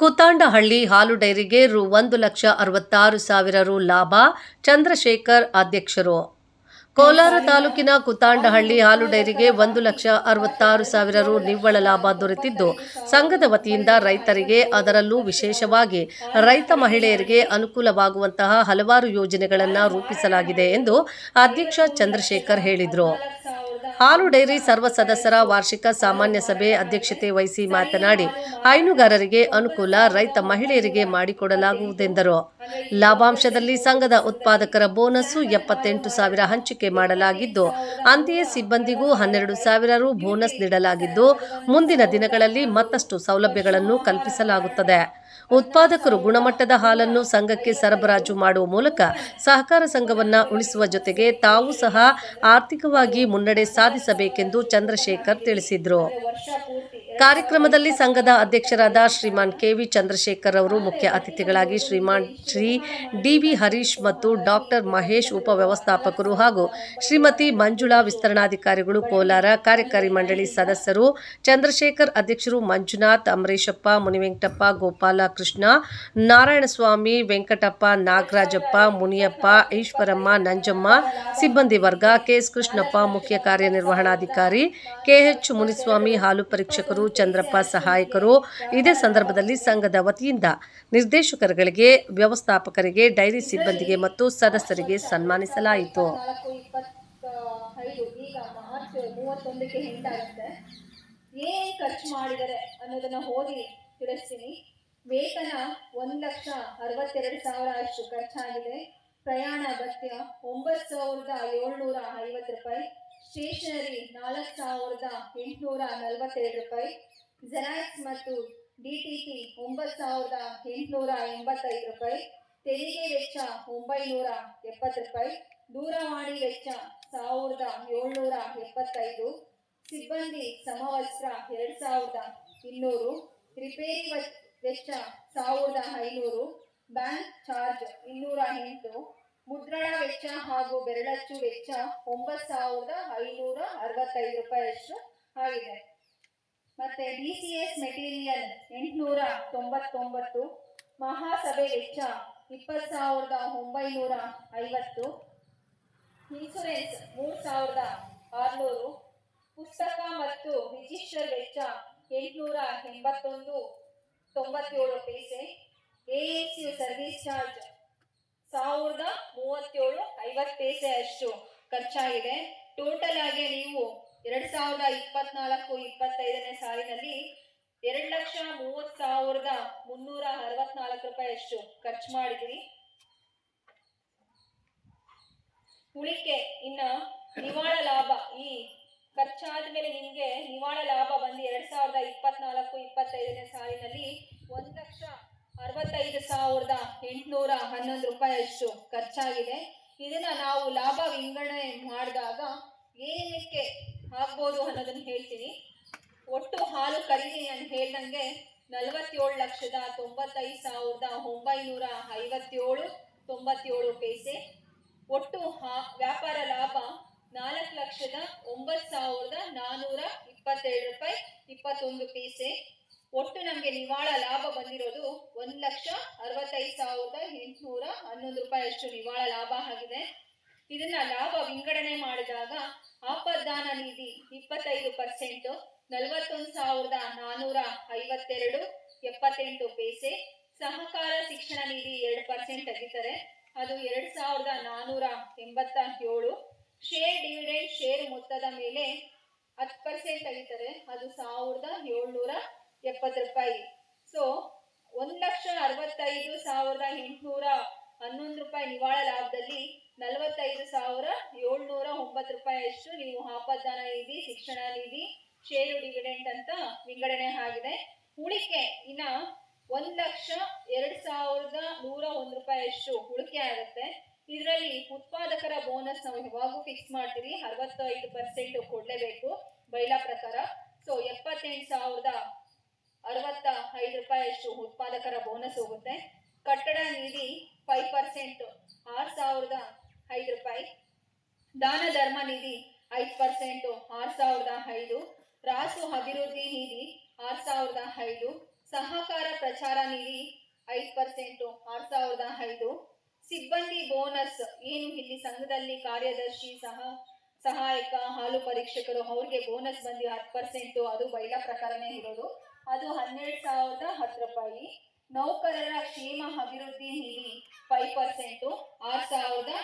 ಕುತಾಂಡಹಳ್ಳಿ ಹಾಲು ಡೈರಿಗೆ ರು ಒಂದು ಲಕ್ಷ ಅರವತ್ತಾರು ಸಾವಿರ ರು ಲಾಭ, ಚಂದ್ರಶೇಖರ್ ಅಧ್ಯಕ್ಷರು. ಕೋಲಾರ ತಾಲೂಕಿನ ಕುತಾಂಡಹಳ್ಳಿ ಹಾಲು ಡೈರಿಗೆ ಒಂದು ಲಕ್ಷ ಅರವತ್ತಾರು ಸಾವಿರ ರು ನಿವ್ವಳ ಲಾಭ ದೊರೆತಿದ್ದು, ಸಂಘದ ವತಿಯಿಂದ ರೈತರಿಗೆ ಅದರಲ್ಲೂ ವಿಶೇಷವಾಗಿ ರೈತ ಮಹಿಳೆಯರಿಗೆ ಅನುಕೂಲವಾಗುವಂತಹ ಹಲವಾರು ಯೋಜನೆಗಳನ್ನು ರೂಪಿಸಲಾಗಿದೆ ಎಂದು ಅಧ್ಯಕ್ಷ ಚಂದ್ರಶೇಖರ್ ಹೇಳಿದರು. ಹಾಲು ಡೈರಿ ಸರ್ವ ಸದಸ್ಯರ ವಾರ್ಷಿಕ ಸಾಮಾನ್ಯ ಸಭೆ ಅಧ್ಯಕ್ಷತೆ ವಹಿಸಿ ಮಾತನಾಡಿ, ಹೈನುಗಾರರಿಗೆ ಅನುಕೂಲ ರೈತ ಮಹಿಳೆಯರಿಗೆ ಮಾಡಿಕೊಡಲಾಗುವುದೆಂದರು. ಲಾಭಾಂಶದಲ್ಲಿ ಸಂಘದ ಉತ್ಪಾದಕರ ಬೋನಸ್ಸು ಎಪ್ಪತ್ತೆಂಟು ಸಾವಿರ ಹಂಚಿಕೆ ಮಾಡಲಾಗಿದ್ದು, ಅಂತೆಯೇ ಸಿಬ್ಬಂದಿಗೂ ಹನ್ನೆರಡು ಸಾವಿರ ರು ಬೋನಸ್ ನೀಡಲಾಗಿದ್ದು, ಮುಂದಿನ ದಿನಗಳಲ್ಲಿ ಮತ್ತಷ್ಟು ಸೌಲಭ್ಯಗಳನ್ನು ಕಲ್ಪಿಸಲಾಗುತ್ತದೆ. ಉತ್ಪಾದಕರು ಗುಣಮಟ್ಟದ ಹಾಲನ್ನು ಸಂಘಕ್ಕೆ ಸರಬರಾಜು ಮಾಡುವ ಮೂಲಕ ಸಹಕಾರ ಸಂಘವನ್ನು ಉಳಿಸುವ ಜೊತೆಗೆ ತಾವು ಸಹ ಆರ್ಥಿಕವಾಗಿ ಮುನ್ನಡೆ ಸಾಧಿಸಬೇಕೆಂದು ಚಂದ್ರಶೇಖರ್ ತಿಳಿಸಿದರು. ಕಾರ್ಯಕ್ರಮದಲ್ಲಿ ಸಂಘದ ಅಧ್ಯಕ್ಷರಾದ ಶ್ರೀಮಾನ್ ಕೆವಿ ಚಂದ್ರಶೇಖರ್ ಅವರು ಮುಖ್ಯ ಅತಿಥಿಗಳಾಗಿ ಶ್ರೀಮಾನ್ ಶ್ರೀ ಡಿವಿ ಹರೀಶ್ ಮತ್ತು ಡಾಕ್ಟರ್ ಮಹೇಶ್ ಉಪವ್ಯವಸ್ಥಾಪಕರು ಹಾಗೂ ಶ್ರೀಮತಿ ಮಂಜುಳಾ ವಿಸ್ತರಣಾಧಿಕಾರಿಗಳು, ಕೋಲಾರ ಕಾರ್ಯಕಾರಿ ಮಂಡಳಿ ಸದಸ್ಯರು, ಚಂದ್ರಶೇಖರ್ ಅಧ್ಯಕ್ಷರು ಮಂಜುನಾಥ್, ಅಮರೇಶಪ್ಪ, ಮುನಿವೆಂಕಟಪ್ಪ, ಗೋಪಾಲ ಕೃಷ್ಣ, ನಾರಾಯಣಸ್ವಾಮಿ, ವೆಂಕಟಪ್ಪ, ನಾಗರಾಜಪ್ಪ, ಮುನಿಯಪ್ಪ, ಈಶ್ವರಮ್ಮ, ನಂಜಮ್ಮ, ಸಿಬ್ಬಂದಿ ವರ್ಗ ಕೆಎಸ್ ಕೃಷ್ಣಪ್ಪ ಮುಖ್ಯ ಕಾರ್ಯನಿರ್ವಹಣಾಧಿಕಾರಿ ಕೆಎಚ್ ಮುನಿಸ್ವಾಮಿ ಹಾಲು ಪರೀಕ್ಷಕರು ಚಂದ್ರಪ್ಪ ಸಹಾಯಕರು. ಇದೇ ಸಂದರ್ಭದಲ್ಲಿ ಸಂಘದ ವತಿಯಿಂದ ನಿರ್ದೇಶಕರುಗಳಿಗೆ, ವ್ಯವಸ್ಥಾಪಕರಿಗೆ, ಡೈರಿ ಸಿಬ್ಬಂದಿಗೆ ಮತ್ತು ಸದಸ್ಯರಿಗೆ ಸನ್ಮಾನಿಸಲಾಯಿತು. ವೇತನ ಒಂದು ಲಕ್ಷ ಅರವತ್ತೆರಡು ಸಾವಿರ ಅಷ್ಟು ಖರ್ಚಾಗಿದೆ ಪ್ರಯಾಣ ಭತ್ಯ ಒಂಬತ್ತು ಸಾವಿರದ ಏಳ್ನೂರ ಐವತ್ತು ರೂಪಾಯಿ ಸ್ಟೇಷನರಿ ನಾಲ್ಕು ಸಾವಿರದ ಎಂಟುನೂರ ನಲವತ್ತೆರಡು ರೂಪಾಯಿ ಜೆರಾಕ್ಸ್ ಮತ್ತು ಡಿ ಟಿ ಸಿ ಒಂಬತ್ತು ಸಾವಿರದ ಎಂಟುನೂರ ಎಂಬತ್ತೈದು ರೂಪಾಯಿ, ತೆರಿಗೆ ವೆಚ್ಚ ಒಂಬೈನೂರ ಎಪ್ಪತ್ತು ರೂಪಾಯಿ, ದೂರವಾಣಿ ವೆಚ್ಚ ಸಾವಿರದ ಏಳ್ನೂರ ಎಪ್ಪತ್ತೈದು, ಸಿಬ್ಬಂದಿ ಸಮವಸ್ತ್ರ ಎರಡು ಸಾವಿರದ ಇನ್ನೂರು, ರಿಪೇರಿ ವೆಚ್ಚ ಸಾವಿರದ ಐನೂರು, ಬ್ಯಾಂಕ್ ಚಾರ್ಜ್ ಇನ್ನೂರ ಎಂಟು ಮುದ್ರಣ ವೆಚ್ಚ ಹಾಗೂ ಬೆರಳಚ್ಚು ವೆಚ್ಚ ಒಂಬತ್ತು ಸಾವಿರದ ಐನೂರ ಅರವತ್ತೈದು ರೂಪಾಯಿಯಷ್ಟು ಆಗಿದೆ. ಮತ್ತೆ ಡಿ ಸಿ ಎಸ್ ಮೆಟೀರಿಯಲ್ ಎಂಟುನೂರ ತೊಂಬತ್ತೊಂಬತ್ತು, ಮಹಾಸಭೆ ವೆಚ್ಚ ಇಪ್ಪತ್ತು ಸಾವಿರದ ಒಂಬೈನೂರ ಐವತ್ತು, ಇನ್ಸುರೆನ್ಸ್ ಮೂರು ಸಾವಿರದ ಆರುನೂರು, ಪುಸ್ತಕ ಮತ್ತು ರಿಜಿಸ್ಟರ್ ವೆಚ್ಚ ಎಂಟುನೂರ ಎಂಬತ್ತೊಂದು ತೊಂಬತ್ತೇಳು ಪೈಸೆ, A S U service charge ಮೂವತ್ತೇಳು ಐವತ್ತು ಪೈಸೆ ಅಷ್ಟು ಖರ್ಚಾಗಿದೆ. ಟೋಟಲ್ ಆಗಿ ನೀವು ಎರಡ್ ಸಾವಿರದ ಇಪ್ಪತ್ನಾಲ್ಕು, ಇಪ್ಪತ್ತೈದನೇ ಸಾಲಿನಲ್ಲಿ ಎರಡ್ ಲಕ್ಷ ಮೂವತ್ ಸಾವಿರದ ಮುನ್ನೂರ ಅರವತ್ನಾಲ್ಕು ರೂಪಾಯಿ ಅಷ್ಟು ಖರ್ಚು ಮಾಡಿದ್ರಿ. ಉಳಿಕೆ, ಇನ್ನ ನಿವಾಳ ಲಾಭ, ಈ ಖರ್ಚಾದ ಮೇಲೆ ನಿಮ್ಗೆ ನಿವಾಳ ಲಾಭ ಬಂದು ಎರಡ್ ಸಾವಿರದ ಇಪ್ಪತ್ನಾಲ್ಕು, ಇಪ್ಪತ್ತೈದನೇ ಸಾಲಿನಲ್ಲಿ ಒಂದ್ ಲಕ್ಷ ಅರವತ್ತೈದು ಸಾವಿರದ ಎಂಟುನೂರ ಹನ್ನೊಂದು ರೂಪಾಯಿ ಅಷ್ಟು ಖರ್ಚಾಗಿದೆ. ಇದನ್ನ ನಾವು ಲಾಭ ವಿಂಗಡಣೆ ಮಾಡಿದಾಗ ಏನಕ್ಕೆ ಆಗ್ಬೋದು ಅನ್ನೋದನ್ನ ಹೇಳ್ತೀನಿ. ಒಟ್ಟು ಹಾಲು ಖರೀದಿ ಅಂತ ಹೇಳ್ದಂಗೆ ನಲವತ್ತೇಳು ಲಕ್ಷದ ತೊಂಬತ್ತೈದು ಸಾವಿರದ ಒಂಬೈನೂರ ಐವತ್ತೇಳು ತೊಂಬತ್ತೇಳು ಪೈಸೆ. ಒಟ್ಟು ಹಾ- ವ್ಯಾಪಾರ ಲಾಭ ನಾಲ್ಕು ಲಕ್ಷದ ಒಂಬತ್ತು ಸಾವಿರದ ನಾನೂರ ಇಪ್ಪತ್ತೆರಡು ರೂಪಾಯಿ ಇಪ್ಪತ್ತೊಂದು ಪೈಸೆ. ಒಟ್ಟು ನಮಗೆ ನಿವಾಳ ಲಾಭ ಬಂದಿರೋದು ಒಂದು ಲಕ್ಷ ಅರವತ್ತೈದು ಸಾವಿರದ ಎಂಟುನೂರ ಹನ್ನೊಂದು ರೂಪಾಯಿಯಷ್ಟು ನಿವಾಳ ಲಾಭ ಆಗಿದೆ. ಇದನ್ನ ಲಾಭ ವಿಂಗಡಣೆ ಮಾಡಿದಾಗ ಆಪದಾನ ನಿಧಿ ಇಪ್ಪತ್ತೈದು ಪರ್ಸೆಂಟ್ ನಲವತ್ತೊಂದು ಸಾವಿರದ ನಾನೂರ ಐವತ್ತೆರಡು ಎಪ್ಪತ್ತೆಂಟು ಪೈಸೆ, ಸಹಕಾರ ಶಿಕ್ಷಣ ನಿಧಿ ಎರಡು ಪರ್ಸೆಂಟ್ ತೆಗಿತಾರೆ ಅದು ಎರಡ್ ಸಾವಿರದ ನಾನೂರ ಎಂಬತ್ತ ಏಳು ಶೇರ್ ಡಿವಿಡೆಂಡ್ ಶೇರ್ ಮೊತ್ತದ ಮೇಲೆ ಹತ್ತು ಪರ್ಸೆಂಟ್ ತೆಗಿತಾರೆ ಅದು ಸಾವಿರದ ಏಳ್ನೂರ ಎಪ್ಪತ್ತು ರೂಪಾಯಿ. ಸೊ ಒಂದು ಲಕ್ಷ ಅರವತ್ತೈದು ಸಾವಿರದ ಎಂಟುನೂರ ಹನ್ನೊಂದು ರೂಪಾಯಿ ನಿವಾಳ ಲಾಭದಲ್ಲಿ ನಲವತ್ತೈದು ಸಾವಿರ ಏಳ್ನೂರ ಒಂಬತ್ತು ರೂಪಾಯಿಯಷ್ಟು ನೀವು ಆಪದಾನ ನಿಧಿ, ಶಿಕ್ಷಣ ನಿಧಿ, ಷೇರು ಡಿವಿಡೆಂಟ್ ಅಂತ ವಿಂಗಡಣೆ ಆಗಿದೆ. ಉಳಿಕೆ ಇನ್ನ ಒಂದು ಲಕ್ಷ ಎರಡು ಸಾವಿರದ ನೂರ ಒಂದು ರೂಪಾಯಿಯಷ್ಟು ಉಳಿಕೆ ಆಗುತ್ತೆ. ಇದರಲ್ಲಿ ಉತ್ಪಾದಕರ ಬೋನಸ್ ನಾವು ಯಾವಾಗೂ ಫಿಕ್ಸ್ ಮಾಡ್ತೀವಿ. ಅರವತ್ತೈದು ಪರ್ಸೆಂಟ್ ಕೊಡಲೇಬೇಕು ಬೈಲಾ ಪ್ರಕಾರ. ಸೊ ಎಪ್ಪತ್ತೆಂಟು ಸಾವಿರದ ಅರವತ್ತ ಐದು ರೂಪಾಯಿಯಷ್ಟು ಉತ್ಪಾದಕರ ಬೋನಸ್ ಹೋಗುತ್ತೆ. ಕಟ್ಟಡ ನಿಧಿ ಫೈವ್ ಪರ್ಸೆಂಟ್ ಆರು ಸಾವಿರದ ಐದು ರೂಪಾಯಿ. ದಾನ ಧರ್ಮ ನಿಧಿ ಐದು ಪರ್ಸೆಂಟ್ ಆರು ಸಾವಿರದ ಐದು. ರಾಸು ಅಭಿವೃದ್ಧಿ ನಿಧಿ ಆರು ಸಾವಿರದ ಐದು. ಸಹಕಾರ ಪ್ರಚಾರ ನಿಧಿ ಐದು ಪರ್ಸೆಂಟ್ ಆರು ಸಾವಿರದ ಐದು. ಸಿಬ್ಬಂದಿ ಬೋನಸ್ ಏನು ಇಲ್ಲಿ ಸಂಘದಲ್ಲಿ ಕಾರ್ಯದರ್ಶಿ ಸಹ ಸಹಾಯಕ ಹಾಲು ಪರೀಕ್ಷಕರು ಅವ್ರಿಗೆ ಬೋನಸ್ ಬಂದು ಹತ್ತು ಪರ್ಸೆಂಟು. ಅದು ಬೈಲಾ ಪ್ರಕಾರನೇ ಇರೋದು. ಅದು ಹನ್ನೆರಡು ಸಾವಿರದ ಹತ್ತು ರೂಪಾಯಿ. ನೌಕರರ ಕ್ಷೇಮ ಅಭಿವೃದ್ಧಿ ನಿಧಿ ಫೈವ್ ಪರ್ಸೆಂಟು ಆರು ಸಾವಿರದ